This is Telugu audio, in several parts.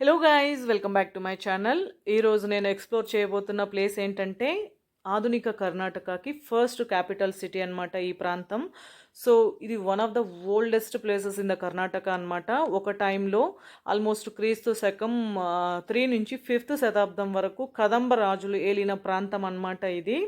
Hello guys welcome back to my channel ఈరోజు నేను ఎక్స్ప్లోర్ చేయబోతున్న ప్లేస్ ఏంటంటే ఆధునిక కర్ణాటకకి ఫస్ట్ క్యాపిటల్ సిటీ అన్నమాట ఈ ప్రాంతం. సో ఇది one of the oldest places in the Karnataka అనమాట ఒక టైంలో ఆల్మోస్ట్ క్రీస్తు శకం త్రీ నుంచి ఫిఫ్త్ శతాబ్దం వరకు కదంబ రాజులు ఏలిన ప్రాంతం అన్నమాట ఇది.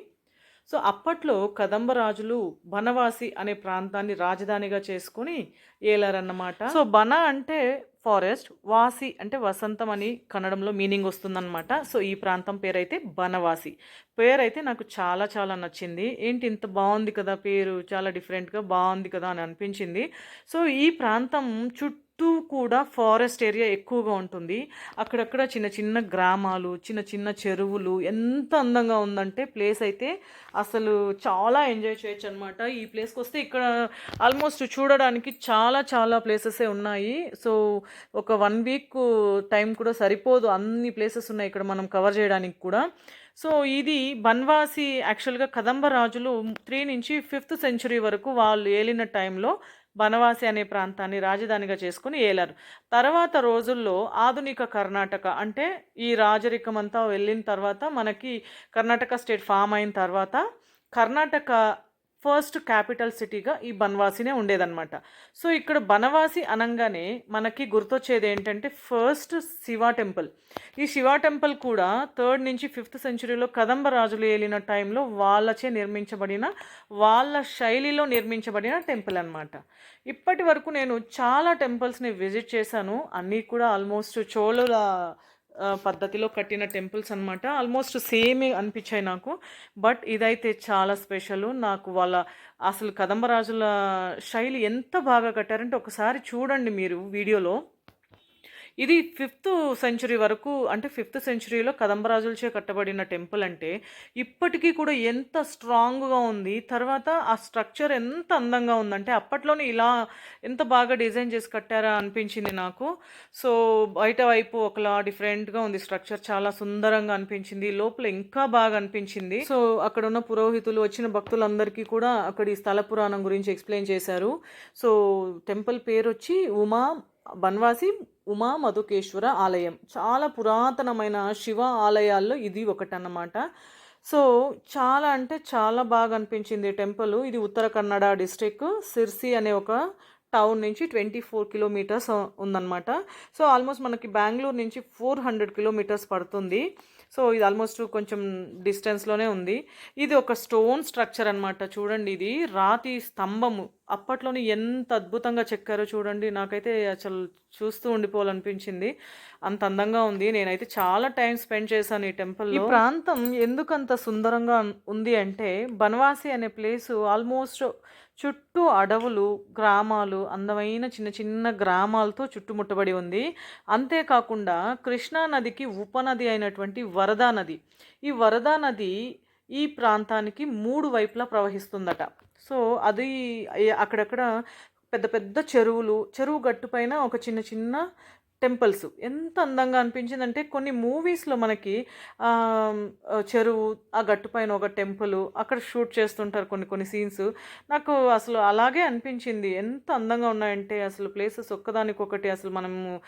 సో అప్పట్లో కదంబ రాజులు బనవాసి అనే ప్రాంతాన్ని రాజధానిగా చేసుకుని ఏలారన్నమాట. సో బన అంటే ఫారెస్ట్ వాసి అంటే వసంతం అని కన్నడంలో మీనింగ్ వస్తుందన్నమాట. సో ఈ ప్రాంతం పేరైతే బనవాసి. పేరైతే నాకు చాలా చాలా నచ్చింది. ఏంటి ఇంత బాగుంది కదా పేరు చాలా డిఫరెంట్గా బాగుంది కదా అని అనిపించింది. సో ఈ ప్రాంతం చుట్టూ కూడా ఫారెస్ట్ ఏరియా ఎక్కువగా ఉంటుంది. అక్కడక్కడ చిన్న చిన్న గ్రామాలు చిన్న చిన్న చెరువులు ఎంత అందంగా ఉందంటే ప్లేస్ అయితే అసలు చాలా ఎంజాయ్ చేయొచ్చు అనమాట ఈ ప్లేస్కి వస్తే ఇక్కడ ఆల్మోస్ట్ చూడడానికి చాలా చాలా ప్లేసెసే ఉన్నాయి. సో ఒక వన్ వీక్ టైం కూడా సరిపోదు. అన్ని ప్లేసెస్ ఉన్నాయి ఇక్కడ మనం కవర్ చేయడానికి కూడా. సో ఇది బన్వాసి యాక్చువల్గా కదంబ రాజులు త్రీ నుంచి ఫిఫ్త్ సెంచురీ వరకు వాళ్ళు ఏలిన టైంలో బనవాసి అనే ప్రాంతాన్ని రాజధానిగా చేసుకుని ఏలారు. తర్వాత రోజుల్లో ఆధునిక కర్ణాటక అంటే ఈ రాజరికం అంతా వెళ్ళిన తర్వాత మనకి కర్ణాటక స్టేట్ ఫామ్ అయిన తర్వాత కర్ణాటక ఫస్ట్ క్యాపిటల్ సిటీగా ఈ బన్వాసినే ఉండేదన్నమాట. సో ఇక్కడ బనవాసి అనగానే మనకి గుర్తొచ్చేది ఏంటంటే ఫస్ట్ శివ టెంపుల్. ఈ శివ టెంపుల్ కూడా థర్డ్ నుంచి ఫిఫ్త్ సెంచురీలో కదంబ రాజులు ఏలిన టైంలో వాళ్ళచే నిర్మించబడిన వాళ్ళ శైలిలో నిర్మించబడిన టెంపుల్ అనమాట ఇప్పటి వరకు నేను చాలా టెంపుల్స్ని విజిట్ చేశాను. అన్నీ కూడా ఆల్మోస్ట్ చోళుల పద్ధతిలో కట్టిన టెంపుల్స్ అనమాట ఆల్మోస్ట్ సేమ్ అనిపించాయి నాకు. బట్ ఇదైతే చాలా స్పెషల్. నాకు వాళ్ళ అసలు కదంబరాజుల శైలి ఎంత బాగా కట్టారంటే ఒకసారి చూడండి మీరు వీడియోలో. ఇది ఫిఫ్త్ సెంచురీ వరకు అంటే ఫిఫ్త్ సెంచురీలో కదంబరాజులచే కట్టబడిన టెంపుల్ అంటే ఇప్పటికీ కూడా ఎంత స్ట్రాంగ్గా ఉంది. తర్వాత ఆ స్ట్రక్చర్ ఎంత అందంగా ఉందంటే అప్పట్లోనే ఇలా ఎంత బాగా డిజైన్ చేసి కట్టారా అనిపించింది నాకు. సో బయట వైపు ఒకలా డిఫరెంట్గా ఉంది స్ట్రక్చర్ చాలా సుందరంగా అనిపించింది. లోపల ఇంకా బాగా అనిపించింది. సో అక్కడ ఉన్న పురోహితులు వచ్చిన భక్తులందరికీ కూడా అక్కడ ఈ స్థల పురాణం గురించి ఎక్స్ప్లెయిన్ చేశారు. సో టెంపుల్ పేరు వచ్చి ఉమా బన్వాసి ఉమా మధుకేశ్వర ఆలయం. చాలా పురాతనమైన శివ ఆలయాల్లో ఇది ఒకటి అన్నమాట సో చాలా అంటే చాలా బాగా అనిపించింది టెంపుల్. ఇది ఉత్తర కన్నడ డిస్టిక్ సిర్సి అనే ఒక టౌన్ నుంచి ట్వంటీ ఫోర్ కిలోమీటర్స్ ఉందన్నమాట. సో ఆల్మోస్ట్ మనకి బెంగళూరు నుంచి ఫోర్ హండ్రెడ్ కిలోమీటర్స్ పడుతుంది. సో ఇది ఆల్మోస్ట్ కొంచెం డిస్టెన్స్లోనే ఉంది. ఇది ఒక స్టోన్ స్ట్రక్చర్ అన్నమాట. చూడండి ఇది. రాతి స్తంభము. అప్పట్లోనే ఎంత అద్భుతంగా చెక్కారో చూడండి. నాకైతే అసలు చూస్తూ ఉండిపోవాలనిపించింది. అంత అందంగా ఉంది. నేనైతే చాలా టైం స్పెండ్ చేశాను ఈ టెంపుల్ ఈ ప్రాంతం ఎందుకంత సుందరంగా ఉంది అంటే బనవాసి అనే ప్లేస్ ఆల్మోస్ట్ చుట్టూ అడవులు గ్రామాలు అందమైన చిన్న చిన్న గ్రామాలతో చుట్టుముట్టబడి ఉంది. అంతేకాకుండా కృష్ణా నదికి ఉపనది అయినటువంటి వరదా నది. ఈ వరదా నది ఈ ప్రాంతానికి మూడు వైపులా ప్రవహిస్తుందట. సో అది అక్కడక్కడ పెద్ద పెద్ద చెరువులు చెరువు గట్టు పైన ఒక చిన్న చిన్న టెంపుల్స్. ఎంత అందంగా అనిపించిందంటే కొన్ని మూవీస్లో మనకి చెరువు ఆ గట్టుపైన ఒక టెంపుల్ అక్కడ షూట్ చేస్తుంటారు కొన్ని కొన్ని సీన్స్. నాకు అసలు అలాగే అనిపించింది. ఎంత అందంగా ఉన్నాయంటే అసలు ప్లేసెస్ ఒక్కదానికొకటి అసలు మనము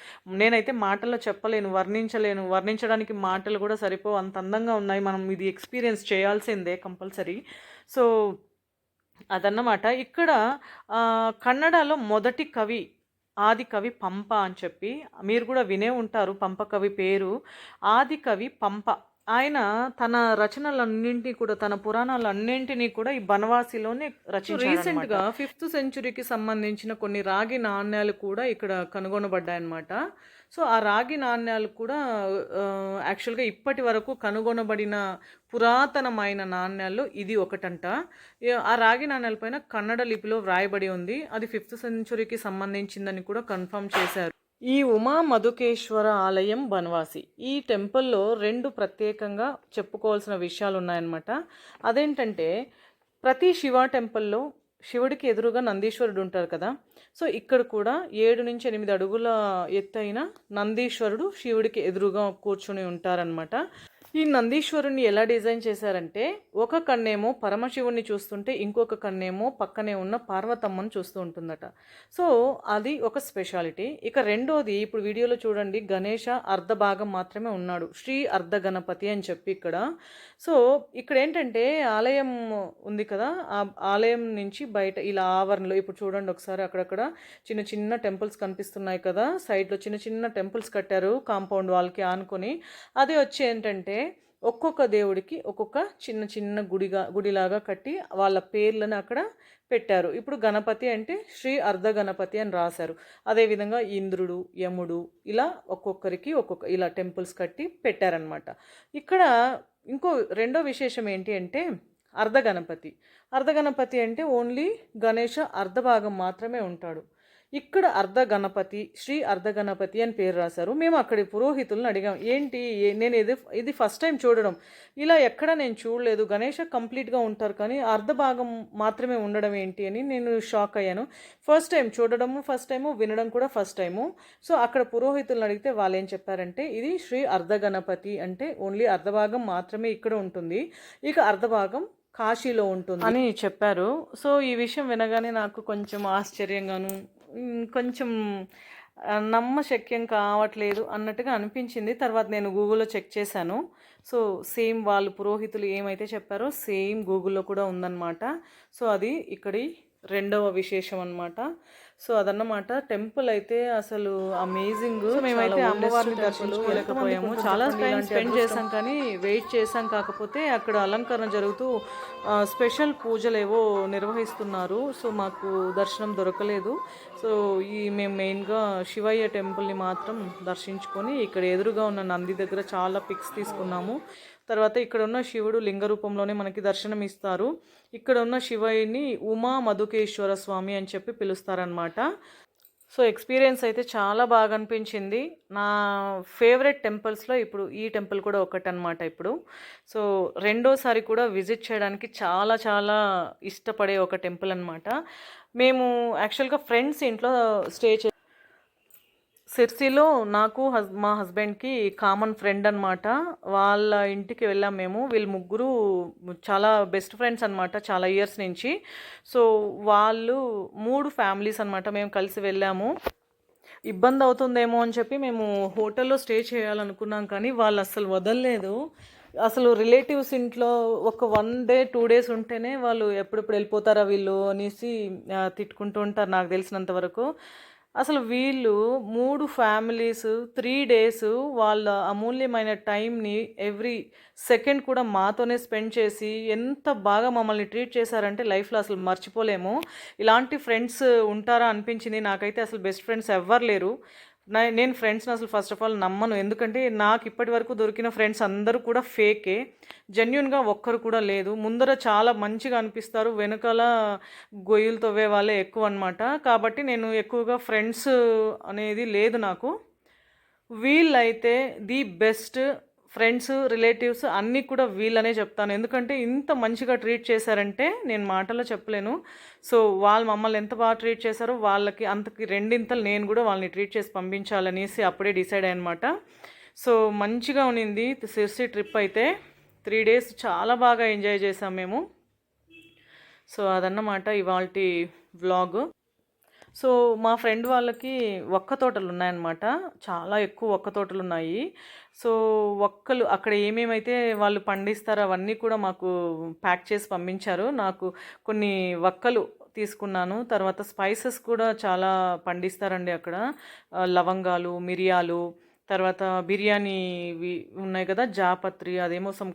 నేనైతే మాటల్లో చెప్పలేను వర్ణించలేను. వర్ణించడానికి మాటలు కూడా సరిపోవు. అంత అందంగా ఉన్నాయి. మనం ఇది ఎక్స్పీరియన్స్ చేయాల్సిందే కంపల్సరీ. సో అదన్నమాట. ఇక్కడ కన్నడలో మొదటి కవి ఆది కవి పంప అని చెప్పి మీరు కూడా వినే ఉంటారు పంప కవి పేరు. ఆది కవి పంప. ఆయన తన రచనలన్నింటినీ కూడా తన పురాణాలన్నింటినీ కూడా ఈ బనవాసిలోనే రచించారు రీసెంట్గా ఫిఫ్త్ సెంచురీకి సంబంధించిన కొన్ని రాగి నాణ్యాలు కూడా ఇక్కడ కనుగొనబడ్డాయన్నమాట. సో ఆ రాగి నాణ్యాలు కూడా యాక్చువల్గా ఇప్పటి వరకు కనుగొనబడిన పురాతనమైన నాణ్యాల్లో ఇది ఒకటంట. ఆ రాగి నాణ్యాలపైన కన్నడ లిపిలో వ్రాయబడి ఉంది. అది ఫిఫ్త్ సెంచురీకి సంబంధించిందని కూడా కన్ఫర్మ్ చేశారు. ఈ ఉమా మధుకేశ్వర ఆలయం బన్వాసి. ఈ టెంపుల్లో రెండు ప్రత్యేకంగా చెప్పుకోవాల్సిన విషయాలు ఉన్నాయన్నమాట అదేంటంటే ప్రతి శివ టెంపుల్లో శివుడికి ఎదురుగా నందీశ్వరుడు ఉంటారు కదా. సో ఇక్కడ కూడా ఏడు నుంచి ఎనిమిది అడుగుల ఎత్తైన నందీశ్వరుడు శివుడికి ఎదురుగా కూర్చుని ఉంటారనమాట ఈ నందీశ్వరుణ్ణి ఎలా డిజైన్ చేశారంటే ఒక కన్నేమో పరమశివుణ్ణి చూస్తుంటే ఇంకొక కన్నేమో పక్కనే ఉన్న పార్వతమ్మను చూస్తూ ఉంటుందట. సో అది ఒక స్పెషాలిటీ. ఇక రెండోది ఇప్పుడు వీడియోలో చూడండి గణేష అర్ధ భాగం మాత్రమే ఉన్నాడు. శ్రీ అర్ధ గణపతి అని చెప్పి ఇక్కడ. సో ఇక్కడ ఏంటంటే ఆలయం ఉంది కదా ఆ ఆలయం నుంచి బయట ఇలా ఆవరణలో ఇప్పుడు చూడండి ఒకసారి అక్కడక్కడ చిన్న చిన్న టెంపుల్స్ కనిపిస్తున్నాయి కదా సైడ్లో చిన్న చిన్న టెంపుల్స్ కట్టారు కాంపౌండ్ వాళ్ళకి ఆనుకొని. అది వచ్చి ఏంటంటే ఒక్కొక్క దేవుడికి ఒక్కొక్క చిన్న చిన్న గుడిగా గుడిలాగా కట్టి వాళ్ళ పేర్లను అక్కడ పెట్టారు. ఇప్పుడు గణపతి అంటే శ్రీ అర్ధ గణపతి అని రాశారు. అదేవిధంగా ఇంద్రుడు యముడు ఇలా ఒక్కొక్కరికి ఒక్కొక్క ఇలా టెంపుల్స్ కట్టి పెట్టారనమాట ఇక్కడ ఇంకో రెండో విశేషం ఏంటి అంటే అర్ధ గణపతి. అర్ధ గణపతి అంటే ఓన్లీ గణేష అర్ధ భాగం మాత్రమే ఉంటాడు. ఇక్కడ అర్ధ గణపతి శ్రీ అర్ధ గణపతి అని పేరు రాశారు. మేము అక్కడి పురోహితులను అడిగాం ఏంటి? నేను ఇది ఇది ఫస్ట్ టైం చూడడం. ఇలా ఎక్కడ నేను చూడలేదు. గణేష కంప్లీట్గా ఉంటారు కానీ అర్ధ భాగం మాత్రమే ఉండడం ఏంటి అని నేను షాక్ అయ్యాను. ఫస్ట్ టైం చూడడము ఫస్ట్ టైము వినడం కూడా ఫస్ట్ టైము సో అక్కడ పురోహితులను అడిగితే వాళ్ళు ఏం చెప్పారంటే ఇది శ్రీ అర్ధ గణపతి అంటే ఓన్లీ అర్ధ భాగం మాత్రమే ఇక్కడ ఉంటుంది. ఇక అర్ధ భాగం కాశీలో ఉంటుంది. అని చెప్పారు. సో ఈ విషయం వినగానే నాకు కొంచెం ఆశ్చర్యంగాను కొంచెం నమ్మశక్యం కావట్లేదు అన్నట్టుగా అనిపించింది. తర్వాత నేను గూగుల్లో చెక్ చేశాను. సో సేమ్ వాళ్ళు పురోహితులు ఏమైతే చెప్పారో సేమ్ గూగుల్లో కూడా ఉందన్నమాట. సో అది ఇక్కడి రెండవ విశేషం అనమాట సో అదన్నమాట. టెంపుల్ అయితే అసలు అమేజింగ్. మేమైతే అమ్మవారిని దర్శించుకోలేకపోయాము. చాలా టైం స్పెండ్ చేసాం కానీ వెయిట్ చేసాం కాకపోతే అక్కడ అలంకరణ జరుగుతూ స్పెషల్ పూజలు ఏవో నిర్వహిస్తున్నారు. సో మాకు దర్శనం దొరకలేదు. సో ఈ మేము మెయిన్గా శివయ్య టెంపుల్ని మాత్రం దర్శించుకొని ఇక్కడ ఎదురుగా ఉన్న నంది దగ్గర చాలా పిక్స్ తీసుకున్నాము. తర్వాత ఇక్కడ ఉన్న శివుడు లింగ రూపంలోనే మనకి దర్శనం ఇస్తారు. ఇక్కడ ఉన్న శివయ్యని ఉమా మధుకేశ్వర స్వామి అని చెప్పి పిలుస్తారనమాట సో ఎక్స్పీరియన్స్ అయితే చాలా బాగా అనిపించింది నా ఫేవరెట్ టెంపుల్స్లో ఇప్పుడు ఈ టెంపుల్ కూడా ఒకటనమాట ఇప్పుడు. సో రెండోసారి కూడా విజిట్ చేయడానికి చాలా చాలా ఇష్టపడే ఒక టెంపుల్ అనమాట మేము యాక్చువల్గా ఫ్రెండ్స్ ఇంట్లో స్టే చే సిర్సిలో నాకు హస్ మా హస్బెండ్కి కామన్ ఫ్రెండ్ అనమాట వాళ్ళ ఇంటికి వెళ్ళాం మేము. వీళ్ళు ముగ్గురు చాలా బెస్ట్ ఫ్రెండ్స్ అనమాట చాలా ఇయర్స్ నుంచి. సో వాళ్ళు మూడు ఫ్యామిలీస్ అనమాట మేము కలిసి వెళ్ళాము. ఇబ్బంది అవుతుందేమో అని చెప్పి మేము హోటల్లో స్టే చేయాలనుకున్నాం కానీ వాళ్ళు అస్సలు వదలలేదు. అసలు రిలేటివ్స్ ఇంట్లో ఒక వన్ డే టూ డేస్ ఉంటేనే వాళ్ళు ఎప్పుడెప్పుడు వెళ్ళిపోతారా వీళ్ళు అనేసి తిట్టుకుంటూ ఉంటారు నాకు తెలిసినంత వరకు. అసలు వీళ్ళు మూడు ఫ్యామిలీస్ త్రీ డేస్ వాళ్ళ అమూల్యమైన టైంని ఎవ్రీ సెకండ్ కూడా మాతోనే స్పెండ్ చేసి ఎంత బాగా మమ్మల్ని ట్రీట్ చేశారంటే లైఫ్లో అసలు మర్చిపోలేము. ఇలాంటి ఫ్రెండ్స్ ఉంటారా అనిపించింది. నాకైతే అసలు బెస్ట్ ఫ్రెండ్స్ ఎవ్వరు లేరు. నేను ఫ్రెండ్స్ని అసలు ఫస్ట్ ఆఫ్ ఆల్ నమ్మను. ఎందుకంటే నాకు ఇప్పటి వరకు దొరికిన ఫ్రెండ్స్ అందరూ కూడా ఫేకే జెన్యున్గా ఒక్కరు కూడా లేదు. ముందర చాలా మంచిగా అనిపిస్తారు. వెనకాల గొయ్యలు తవ్వే వాళ్ళే ఎక్కువ అనమాట కాబట్టి నేను ఎక్కువగా ఫ్రెండ్స్ అనేది లేదు నాకు. వీళ్ళైతే ది బెస్ట్ ఫ్రెండ్స్ రిలేటివ్స్ అన్నీ కూడా వీళ్ళనే చెప్తాను. ఎందుకంటే ఇంత మంచిగా ట్రీట్ చేశారంటే నేను మాటలో చెప్పలేను. సో వాళ్ళు మమ్మల్ని ఎంత బాగా ట్రీట్ చేశారో వాళ్ళకి అంతకి రెండింతలు నేను కూడా వాళ్ళని ట్రీట్ చేసి పంపించాలనేసి అప్పుడే డిసైడ్ అయ్యనమాట. సో మంచిగా ఉన్నింది. సిర్సి ట్రిప్ అయితే త్రీ డేస్ చాలా బాగా ఎంజాయ్ చేసాం మేము. సో అదన్నమాట ఇవాళ వ్లాగ్. సో మా ఫ్రెండ్ వాళ్ళకి ఒక్క తోటలు ఉన్నాయన్నమాట చాలా ఎక్కువ ఒక్క తోటలు ఉన్నాయి సో ఒక్కలు అక్కడ ఏమేమైతే వాళ్ళు పండిస్తారో అవన్నీ కూడా మాకు ప్యాక్ చేసి పంపించారు. నాకు కొన్ని ఒక్కలు తీసుకున్నాను. తర్వాత స్పైసెస్ కూడా చాలా పండిస్తారండి అక్కడ. లవంగాలు మిరియాలు తర్వాత బిర్యానీవి ఉన్నాయి కదా జాపత్రి అదేమో సమ్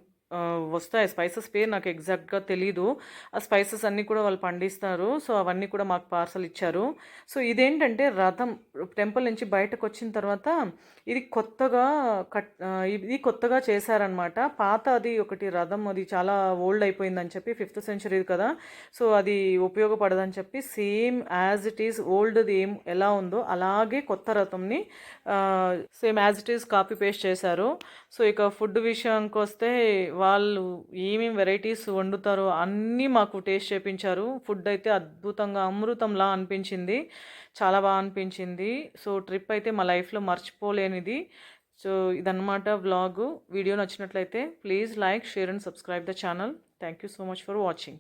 వస్తాయి. స్పైసెస్ పేరు నాకు ఎగ్జాక్ట్గా తెలీదు. ఆ స్పైసెస్ అన్నీ కూడా వాళ్ళు పండిస్తారు. సో అవన్నీ కూడా మాకు పార్సల్ ఇచ్చారు. సో ఇదేంటంటే రథం టెంపుల్ నుంచి బయటకు వచ్చిన తర్వాత ఇది కొత్తగా కట్ ఇది కొత్తగా చేశారనమాట పాత అది ఒకటి రథం అది చాలా ఓల్డ్ అయిపోయిందని చెప్పి ఫిఫ్త్ సెంచరీ కదా. సో అది ఉపయోగపడదని చెప్పి సేమ్ యాజ్ ఇట్ ఈస్ ఓల్డ్ది ఏం ఎలా ఉందో అలాగే కొత్త రథంని same as it is copy paste చేశారు. సో ఇక ఫుడ్ విషయానికి వస్తే వాళ్ళు ఏమేమి వెరైటీస్ వండుతారో అన్నీ మాకు టేస్ట్ చేపించారు. ఫుడ్ అయితే అద్భుతంగా అమృతంలా అనిపించింది. చాలా బాగా అనిపించింది. సో ట్రిప్ అయితే మా లైఫ్లో మర్చిపోలేనిది. సో ఇదన్నమాట వ్లాగు. వీడియో నచ్చినట్లయితే please like share and subscribe the channel. Thank you so much for watching.